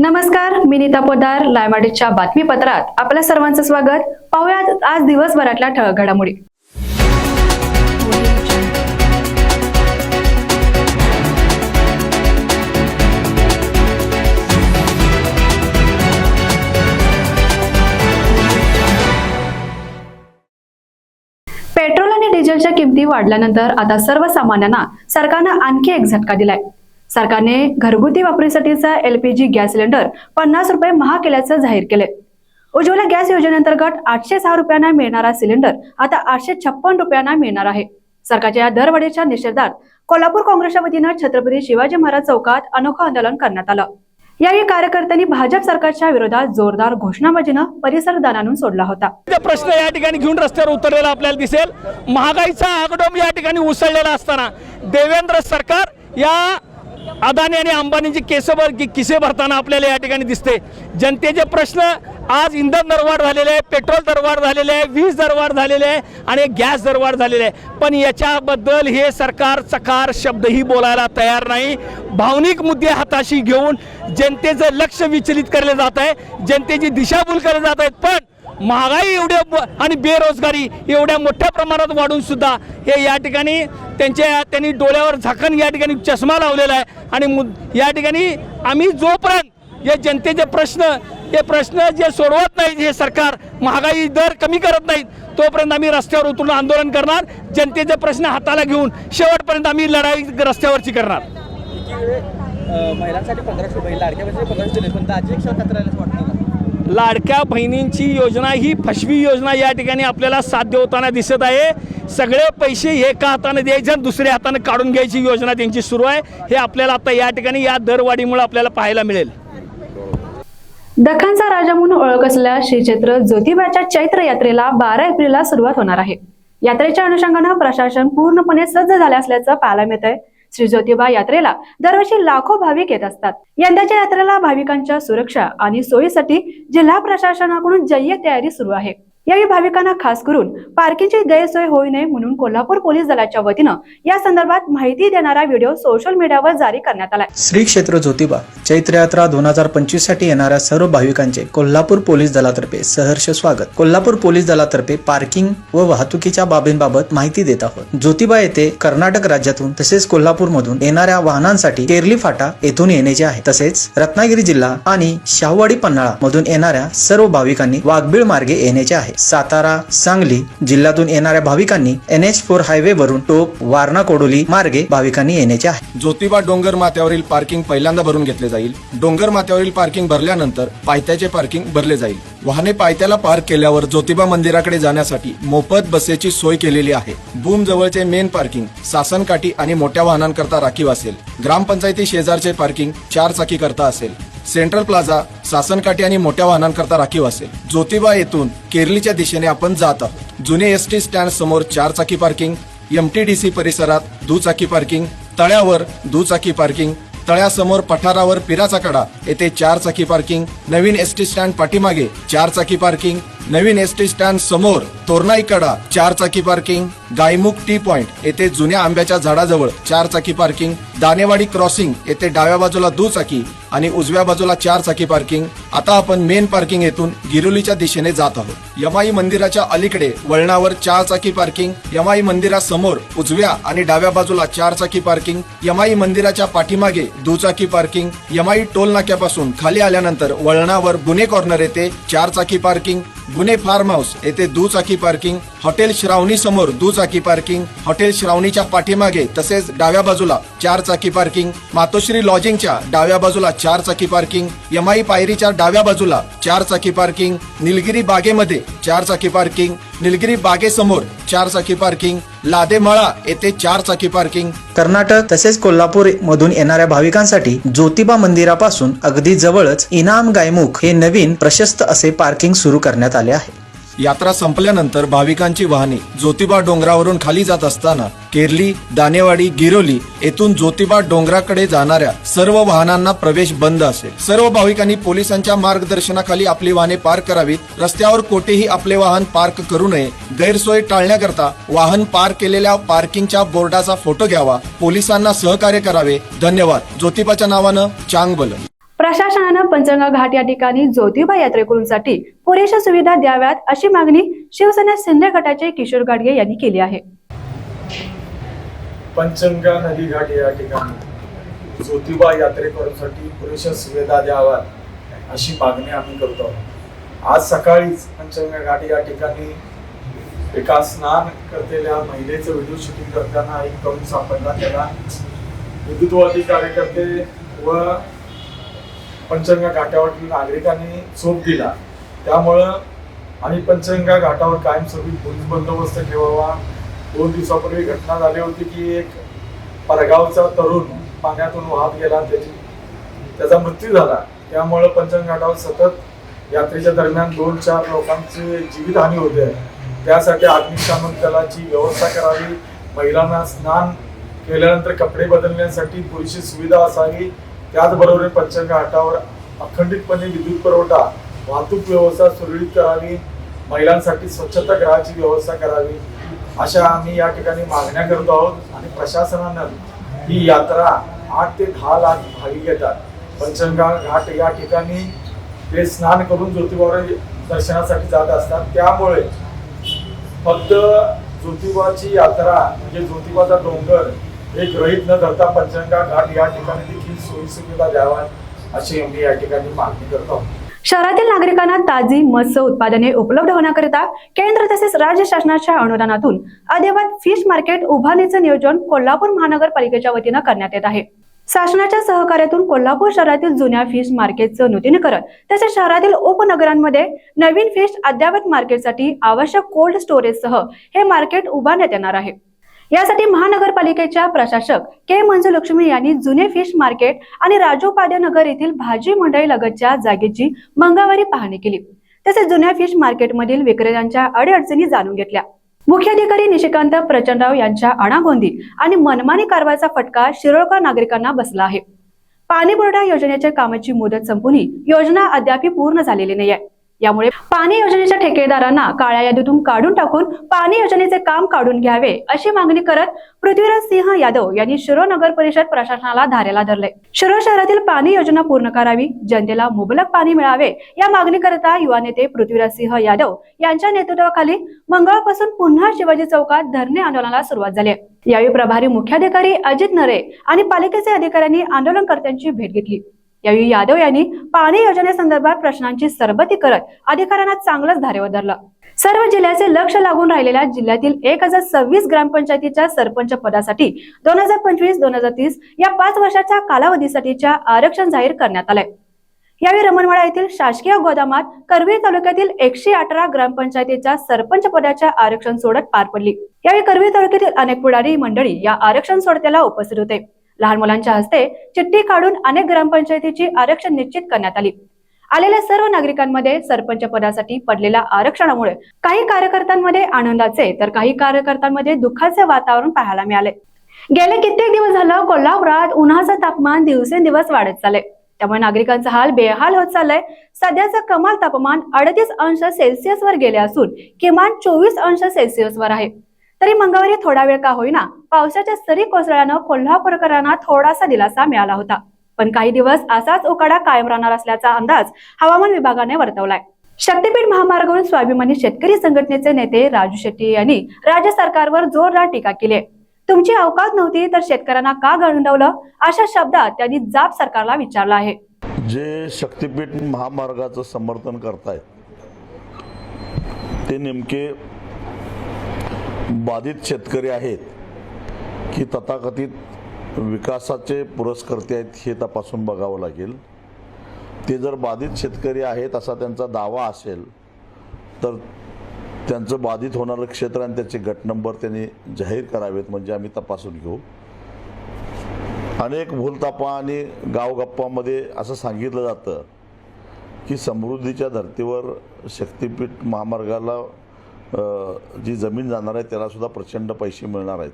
नमस्कार मी नीता पोदार लायमाडीच्या बातमीपत्रात आपल्या सर्वांचं स्वागत. पाहूयात आज दिवसभरातल्या ठळक घडामोडी. पेट्रोल आणि डिझेलच्या किमती वाढल्यानंतर आता सर्वसामान्यांना सरकारनं आणखी एक झटका दिलाय. सरकारने घरगुती वापरीसाठीचा एलपीजी गॅस सिलेंडर पन्नास रुपये महाग केल्याचं जाहीर केलंय. उज्ज्वला गॅस योजनेअंतर्गत आठशे सहा रुपयांना मिळणारा सिलेंडर आता आठशे छप्पन रुपयांना मिळणार आहे. सरकारच्या या दरवाढीच्या निषेधात कोल्हापूर काँग्रेसच्या वतीनं छत्रपती शिवाजी महाराज चौकात अनोखं आंदोलन करण्यात आलं. यावेळी कार्यकर्त्यांनी भाजप सरकारच्या विरोधात जोरदार घोषणाबाजीनं परिसर दानानून सोडला होता. प्रश्न या ठिकाणी घेऊन रस्त्यावर उतरलेला आपल्याला दिसेल. महागाईचा आगडोम या ठिकाणी उसळलेला असताना देवेंद्र सरकार या अदानी आणि अंबानींची केस भर कि- किसे भरताना आपल्याला या ठिकाणी दिसते. जनतेचे प्रश्न आज इंधन दरवाढ झालेले आहे पेट्रोल दरवाढ झालेले आहे वीज दरवाढ झालेले आहे आणि गॅस दरवाढ झालेले आहे. पण याच्याबद्दल हे सरकार चकार शब्दही बोलायला तयार नाही. भावनिक मुद्दे हाताशी घेऊन जनतेचं लक्ष विचलित केलं जात आहे. जनतेची दिशाभूल केली जात आहेत. पण महागाई एवढ्या आणि बेरोजगारी एवढ्या मोठ्या प्रमाणात वाढून सुद्धा हे या ठिकाणी त्यांच्या त्यांनी डोळ्यावर झाकण या ठिकाणी चष्मा लावलेला आहे. आणि मु- या ठिकाणी आम्ही जोपर्यंत या जनतेचे प्रश्न हे प्रश्न जे सोडवत नाहीत हे सरकार महागाई दर कमी करत नाहीत तोपर्यंत आम्ही रस्त्यावर उतरून आंदोलन करणार जनतेचे प्रश्न हाताला घेऊन शेवटपर्यंत आम्ही लढाई रस्त्यावरची करणार. महिलांसाठी पंधराशे महिला लाडक्या पंधराशे लाडक्या बहिणींची योजना ही फसवी योजना या ठिकाणी आपल्याला साध्य होताना दिसत आहे. सगळे पैसे एका हाताने द्यायचे आणि दुसऱ्या हाताने काढून घ्यायची योजना त्यांची सुरू आहे. हे आपल्याला आता या ठिकाणी या दरवाढीमुळे आपल्याला पाहायला मिळेल. दख्खनचा राजा म्हणून ओळख असलेल्या श्री क्षेत्र ज्योतिबाच्या चैत्र यात्रेला बारा एप्रिलला सुरुवात होणार आहे. यात्रेच्या अनुषंगानं प्रशासन पूर्णपणे सज्ज झाले असल्याचं पाहायला मिळत आहे श्री ज्योतिबा यात्रेला दरवर्षी लाखो भाविक येत असतात. यंदाच्या यात्रेला भाविकांच्या सुरक्षा आणि सोयीसाठी जिल्हा प्रशासनाकडून जय्य तयारी सुरू आहे. यावेळी भाविकांना खास करून पार्किंगची गैरसोय होऊ नये म्हणून कोल्हापूर पोलीस दलाच्या वतीनं या संदर्भात माहिती देणारा व्हिडिओ सोशल मीडियावर जारी करण्यात आलाय. श्री क्षेत्र ज्योतिबा चैत्र यात्रा दोन हजार पंचवीससाठी येणाऱ्या सर्व भाविकांचे कोल्हापूर पोलीस दलातर्फे सहर्ष स्वागत. कोल्हापूर पोलीस दलातर्फे पार्किंग व वाहतुकीच्या बाबींबाबत माहिती देत आहोत. ज्योतिबा येथे कर्नाटक राज्यातून तसेच कोल्हापूर मधून येणाऱ्या वाहनांसाठी केरली फाटा येथून येण्याचे आहे. तसेच रत्नागिरी जिल्हा आणि शाहूवाडी पन्हाळा मधून येणाऱ्या सर्व भाविकांनी वाघबीळ मार्गे येण्याचे आहे. सातारा सांगली जिल्ह्यातून येणाऱ्या भाविकांनी एन एच फोर हायवे वरून टोप वारणा कोडोली मार्गे भाविकांनी येण्याचे आहे. ज्योतिबा डोंगर माथ्यावरील पार्किंग पहिल्यांदा भरून घेतले जाईल. डोंगर माथ्यावरील पार्किंग भरल्यानंतर पायथ्याचे पार्किंग भरले जाईल. वाहने पायथ्याला पार्क केल्यावर ज्योतिबा मंदिराकडे जाण्यासाठी मोफत बसेची सोय केलेली आहे. बूम जवळचे मेन पार्किंग सासनकाठी आणि मोठ्या वाहनांकरता राखीव असेल. ग्रामपंचायती शेजारचे पार्किंग चार चाकी करता असेल. सेंट्रल प्लाझा सासनकाठी आणि मोठ्या वाहनांकरता राखीव असेल. ज्योतिबा येथून केरलीच्या दिशेने आपण जात आहोत. जुने एस टी स्टँड समोर चार चाकी पार्किंग एमटीडीसी परिसरात दुचाकी पार्किंग तळ्यावर दुचाकी पार्किंग तळ्यासमोर पठारावर पिराचा कडा येथे चार चाकी पार्किंग नवीन एस टी स्टँड पाठीमागे चार चाकी पार्किंग नवीन एस टी स्टँड समोर तोरणाईकडा चार चाकी पार्किंग गायमुख टी पॉइंट येथे जुन्या आंब्याच्या झाडाजवळ चार चाकी पार्किंग दानेवाडी क्रॉसिंग येथे डाव्या बाजूला दुचाकी आणि उजव्या बाजूला चार चाकी पार्किंग आता आपण मेन पार्किंग येथून गिरोलीच्या दिशेने जात आहोत. यमाई मंदिराच्या अलीकडे वळणावर चार चाकी पार्किंग यमाई मंदिरासमोर उजव्या आणि डाव्या बाजूला चार चाकी पार्किंग यमाई मंदिराच्या पाठीमागे दुचाकी पार्किंग यमाई टोल नाक्यापासून खाली आल्यानंतर वळणावर गुन्हे कॉर्नर येथे चार चाकी पार्किंग गुन्हे फार्म हाऊस येथे दुचाकी पार्किंग हॉटेल श्रावणी समोर दुचाकी पार्किंग हॉटेल श्रावणीच्या पाठीमागे तसेच डाव्या बाजूला चार चाकी पार्किंग मातोश्री लॉजिंगच्या डाव्या बाजूला चार चाकी पार्किंग यमाई पायरीच्या डाव्या बाजूला चार चाकी पार्किंग निलगिरी बागेमध्ये चार चाकी पार्किंग निलगिरी बागेसमोर चार चाकी पार्किंग लादेमळा येथे चार चाकी पार्किंग. कर्नाटक तसेच कोल्हापूर मधून येणाऱ्या भाविकांसाठी ज्योतिबा मंदिरापासून अगदी जवळच इनाम गायमुख हे नवीन प्रशस्त असे पार्किंग सुरू करण्यात आले आहे. यात्रा संपल्यानंतर भाविकांची वाहने ज्योतिबा डोंगरावरून खाली जात असताना केरली दानेवाडी गिरोली येथून ज्योतिबा डोंगराकडे जाणाऱ्या सर्व वाहनांना प्रवेश बंद असेल. सर्व भाविकांनी पोलिसांच्या मार्गदर्शनाखाली आपली वाहने पार्क करावीत. रस्त्यावर कोठेही आपले वाहन पार्क करू नये. गैरसोय टाळण्याकरता वाहन पार्क केलेल्या पार्किंगच्या बोर्डाचा फोटो घ्यावा. पोलिसांना सहकार्य करावे. धन्यवाद. ज्योतिबाच्या नावानं चांगबल प्रशासनानं पंचगंगा घाट या ठिकाणी ज्योतिबा यात्रेकरूंसाठी पुरेशा सुविधा द्याव्यात अशी मागणी शिवसेना शिंदे गटाचे किशोर गाडगे यांनी केली आहे. पंचगंगा नदी घाट या ठिकाणी ज्योतिबा यात्रेकरूंसाठी पुरेशा सुविधा द्याव्यात अशी मागणी आम्ही करतो. आज सकाळीच पंचगंगा घाट या ठिकाणी एका स्नान करतेल्या महिलेचं व्हिडिओ शूटिंग करताना एक तरुण सापडला. त्याला हिंदुत्ववादी कार्यकर्ते व पंचगंगा घाटावरील नागरिकांनी चोप दिला. त्यामुळं आणि पंचगंगा घाटावर कायमस्वरूपी पोलीस बंदोबस्त ठेवावा. दोन दिवसापूर्वी घटना झाली होती की एक परगावचा तरुण पाण्यातून वाहत गेला त्याची त्याचा मृत्यू झाला. त्यामुळं पंचगंगा घाटावर सतत यात्रेच्या दरम्यान दोन चार लोकांची जीवितहानी होते. त्यासाठी अग्निशामक दलाची व्यवस्था करावी. महिलांना स्नान केल्यानंतर कपडे बदलण्यासाठी पुरेशी सुविधा असावी. त्याचबरोबर पंचांग घाटावर अखंडितपणे विद्युत पुरवठा वाहतूक व्यवस्था सुरळीत करावी महिलांसाठी स्वच्छतागृहाची व्यवस्था करावी अशा आम्ही या ठिकाणी मागण्या करत आहोत आणि प्रशासनानं ही यात्रा आठ ते दहा लाख भागी घेतात पंचगंगा घाट या ठिकाणी ते स्नान करून ज्योतिबावर दर्शनासाठी जात असतात. त्यामुळे फक्त ज्योतिबाची यात्रा म्हणजे ज्योतिबाचा डोंगर हे गृहीत न धरता पंचांगा घाट या ठिकाणी देखील सोयीसुविधा द्याव्या अशी आम्ही या ठिकाणी मागणी करतो आहोत. शहरातील नागरिकांना ताजी मत्स्य उत्पादने उपलब्ध होण्याकरिता केंद्र तसेच राज्य शासनाच्या अनुदानातून अद्ययावत फिश मार्केट उभारणीचं नियोजन कोल्हापूर महानगरपालिकेच्या वतीनं करण्यात येत आहे शासनाच्या सहकार्यातून कोल्हापूर शहरातील जुन्या फिश मार्केटचं नूतनीकरण तसेच शहरातील उपनगरांमध्ये नवीन फिश अद्ययावत मार्केटसाठी आवश्यक कोल्ड स्टोरेजसह हे मार्केट उभारण्यात येणार आहे यासाठी महानगरपालिकेच्या प्रशासक के मंजुलक्ष्मी यांनी जुने फिश मार्केट आणि राजोपाद्य नगर येथील भाजी मंडई लगतच्या जागेची मंगळवारी पाहणी केली. तसेच जुन्या फिश मार्केटमधील विक्रेत्यांच्या अडीअडचणी जाणून घेतल्या. मुख्याधिकारी निशिकांत प्रचंडराव यांच्या अणागोंदी आणि मनमानी कारवाईचा फटका शिरोळकर नागरिकांना बसला आहे. पाणी पुरवठा योजनेच्या कामाची मुदत संपूनही योजना अद्याप पूर्ण झालेली नाहीये. यामुळे पाणी योजनेच्या ठेकेदारांना काळ्या यादीतून काढून टाकून पाणी योजनेचे काम काढून घ्यावे अशी मागणी करत पृथ्वीराज सिंह यादव यांनी शिरो नगर परिषद प्रशासनाला धारेला धरले. शिरो शहरातील पाणी योजना पूर्ण करावी जनतेला मुबलक पाणी मिळावे या मागणीकरता युवा नेते पृथ्वीराज सिंह यादव यांच्या नेतृत्वाखाली मंगळापासून पुन्हा शिवाजी चौकात धरणे आंदोलनाला सुरुवात झाली यावेळी प्रभारी मुख्याधिकारी अजित नरे आणि पालिकेचे अधिकाऱ्यांनी आंदोलनकर्त्यांची भेट घेतली. यावेळी यादव यांनी पाणी योजनेसंदर्भात प्रश्नांची सरबती करत अधिकाऱ्यांना चांगलंच धारेवर धरलं. सर्व जिल्ह्याचे लक्ष लागून राहिलेल्या जिल्ह्यातील एक हजार सव्वीस ग्रामपंचायतीच्या सरपंच पदासाठी दोन हजार पंचवीस दोन हजार तीस या पाच वर्षाच्या कालावधीसाठीच्या आरक्षण जाहीर करण्यात आलंय. यावेळी रमणवाडा येथील शासकीय गोदामात करवीर तालुक्यातील एकशे अठरा ग्रामपंचायतीच्या सरपंच पदाच्या आरक्षण सोडत पार पडली. यावेळी करवीर तालुक्यातील अनेक पुढारी मंडळी या आरक्षण सोडत्याला उपस्थित होते. लहान मुलांच्या हस्ते चिठ्ठी काढून अनेक ग्रामपंचायतीची आरक्षण निश्चित करण्यात आली. आलेल्या सर्व नागरिकांमध्ये सरपंच पदासाठी पडलेल्या आरक्षणामुळे काही कार्यकर्त्यांमध्ये आनंदाचे तर काही कार्यकर्त्यांमध्ये दुःखाचे वातावरण पाहायला मिळाले. गेले कित्येक दिवस झालं कोल्हापुरात उन्हाचं तापमान दिवसेंदिवस वाढत चालले त्यामुळे नागरिकांचा हाल बेहाल होत चाललाय. सध्याचं कमाल तापमान अडतीस अंश सेल्सिअस वर गेले असून किमान चोवीस अंश सेल्सिअस वर आहे. तरी मंगळवारी थोडा वेळ का होईना पावसाच्या सरी कोसळल्यानं कोल्हापूरकरांना थोडासा दिलासा मिळाला होता. पण काही दिवस असाच उकाडा कायम राहणार असल्याचा अंदाज हवामान विभागाने वर्तवलाय. शक्तीपीठ महामार्गावरून स्वाभिमानी शेतकरी संघटनेचे नेते राजू शेट्टी यांनी राज्य सरकारवर जोरदार टीका केली आहे. तुमची अवकाश नव्हती तर शेतकऱ्यांना का गणवलं अशा शब्दात त्यांनी जाप सरकारला विचारला आहे. जे शक्तिपीठ महामार्गाचं समर्थन करतायत ते नेमके बाधित शेतकरी आहेत. की तथाकथित विकासाचे पुरस्कर्ते आहेत हे तपासून बघावं लागेल. ते जर बाधित शेतकरी आहेत असा त्यांचा दावा असेल तर त्यांचं बाधित होणारं क्षेत्र आणि त्याचे गट नंबर त्यांनी जाहीर करावेत म्हणजे आम्ही तपासून घेऊ. अनेक भूलतापा आणि गावगप्पामध्ये असं सांगितलं जातं की समृद्धीच्या धर्तीवर शक्तिपीठ महामार्गाला जी जमीन जाणार आहे त्यालासुद्धा प्रचंड पैसे मिळणार आहेत.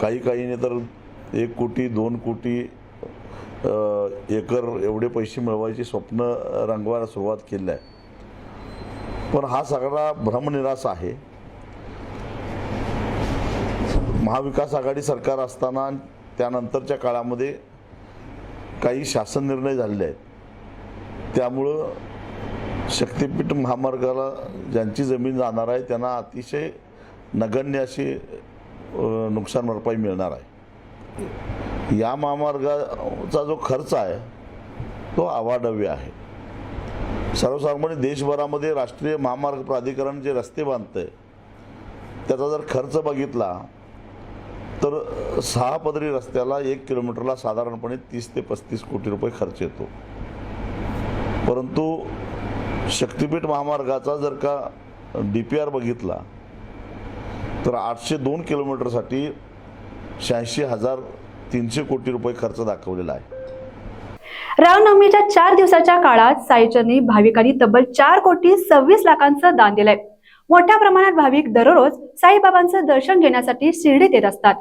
काही काहीने तर एक कोटी दोन कोटी एकर एवढे पैसे मिळवायची स्वप्न रंगवायला सुरुवात केली आहे. पण हा सगळा भ्रमनिरास आहे. महाविकास आघाडी सरकार असताना त्यानंतरच्या काळामध्ये काही शासन निर्णय झालेले आहेत. त्यामुळं शक्तिपीठ महामार्गाला ज्यांची जमीन जाणार आहे त्यांना अतिशय नगण्य अशी नुकसान भरपाई मिळणार आहे. या महामार्गाचा जो खर्च आहे तो अवाढव्य आहे. सर्वसाधारणपणे देशभरामध्ये राष्ट्रीय महामार्ग प्राधिकरण जे रस्ते बांधतंय त्याचा जर खर्च बघितला तर सहा पदरी रस्त्याला एक किलोमीटरला साधारणपणे तीस ते पस्तीस कोटी रुपये खर्च येतो. परंतु शक्तिपीठ महामार्गाचा जर का डी पी आर बघितला तर आठशे दोन किलोमीटरसाठी शहाऐंशी हजार तीनशे कोटी रुपये खर्च दाखवलेला आहे. रामनवमीच्या चार दिवसाच्या काळात साईचरणी भाविकांनी तब्बल चार कोटी सव्वीस लाखांचं दान दिलंय. मोठ्या प्रमाणात भाविक दररोज साईबाबांचं दर्शन घेण्यासाठी शिर्डीत येत असतात.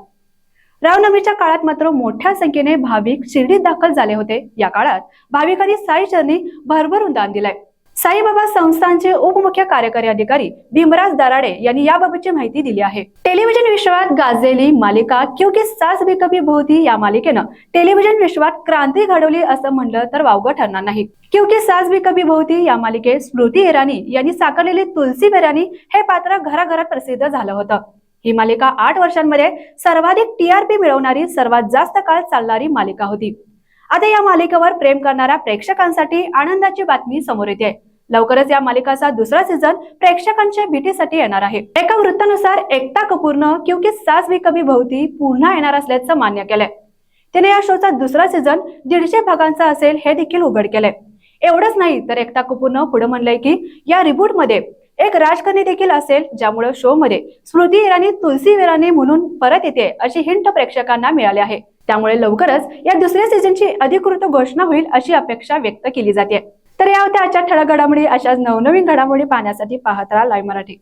रामनवमीच्या काळात मात्र मोठ्या संख्येने भाविक शिर्डीत दाखल झाले होते. या काळात भाविकांनी साईचरणी भरभरून दान दिलंय. साईबाबा संस्थांचे उपमुख्य कार्यकारी अधिकारी भीमराज दराडे यांनी याबाबतची माहिती दिली आहे. टेलिव्हिजन विश्वात गाजलेली मालिका क्योंकि सास भी कभी भोवती या मालिकेनं टेलिव्हिजन विश्वात क्रांती घडवली असं म्हणलं तर वावगं ठरणार नाही. क्योंकि सास भी कभी भोवती या मालिकेत स्मृती इराणी यांनी साकारलेली तुलसी बेराणी हे पात्र घराघरात प्रसिद्ध झालं होतं. ही मालिका आठ वर्षांमध्ये सर्वाधिक टीआरपी मिळवणारी सर्वात जास्त काळ चालणारी मालिका होती. आता या मालिकेवर प्रेम करणाऱ्या प्रेक्षकांसाठी आनंदाची बातमी समोर येते. लवकरच या मालिकाचा दुसरा सीझन प्रेक्षकांच्या भेटीसाठी येणार आहे. एका वृत्तानुसार एकता कपूरनं क्योंकि सास भी कभी भोवती पुन्हा येणार असल्याचं मान्य केलंय. तिने या शोचा दुसरा सीझन दीडशे भागांचा असेल हे देखील उघड केलंय. एवढंच नाही तर एकता कपूरनं पुढे म्हणलंय की या रिबूटमध्ये एक राजकन्या देखील असेल ज्यामुळे शो मध्ये स्मृती इराणी तुलसी इराणी म्हणून परत येते अशी हिंट प्रेक्षकांना मिळाली आहे. त्यामुळे लवकरच या दुसऱ्या सीझनची अधिकृत घोषणा होईल अशी अपेक्षा व्यक्त केली जाते. तर या होत्या आजच्या ठळक घडामोडी. अशाच नवनवीन घडामोडी पाहण्यासाठी पाहत राहा लाईव्ह मराठी.